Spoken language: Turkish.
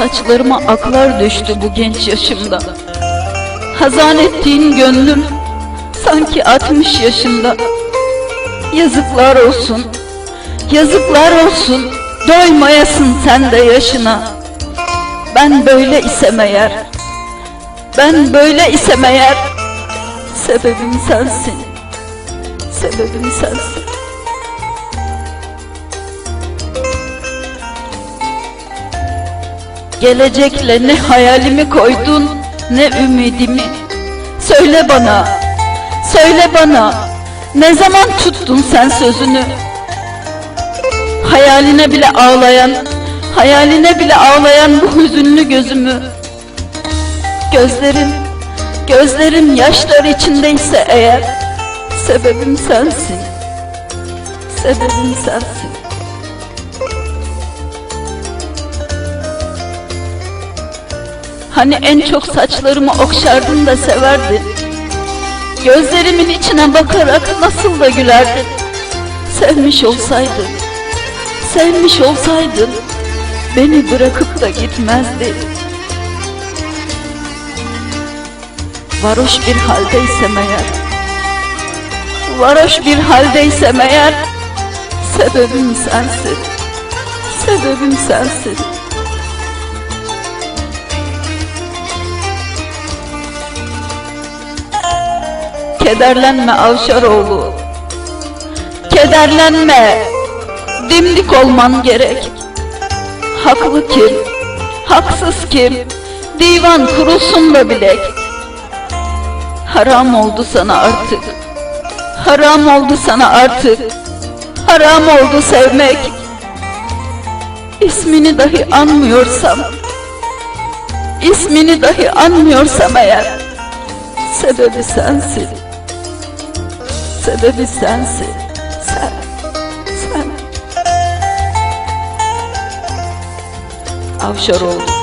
Saçlarıma aklar düştü bu genç yaşımda. Hazan ettiğin gönlüm sanki 60 yaşında. Yazıklar olsun, yazıklar olsun. Doymayasın sen de yaşına. Ben böyle isem eğer Ben böyle isem eğer Sebebim sensin Sebebim sensin Gelecekle ne hayalimi koydun ne ümidimi? Söyle bana, söyle bana Ne zaman tuttun sen sözünü? Hayaline bile ağlayan Hayaline bile ağlayan bu hüzünlü gözümü. Gözlerim, gözlerim yaşlar içindeyse eğer Sebebim sensin Sebebim sensin Hani en çok saçlarımı okşardın da severdin. Gözlerimin içine bakarak nasıl da gülerdin. Sevmiş olsaydın Sevmiş olsaydın Beni bırakıp da gitmezdin Varoş bir haldeysem eğer Varoş bir haldeysem eğer Sebebim sensin Sebebim sensin Kederlenme Avşaroğlu. Kederlenme. Dimdik olman gerek. Haklı kim? Haksız kim? Divan kurulsun da bilek. Haram oldu sana artık. Haram oldu sana artık. Haram oldu sevmek. İsmini dahi anmıyorsam İsmini dahi anmıyorsam eğer Sebebi sensin Sebebi sensin. Sen. Sen. Avşaroğlu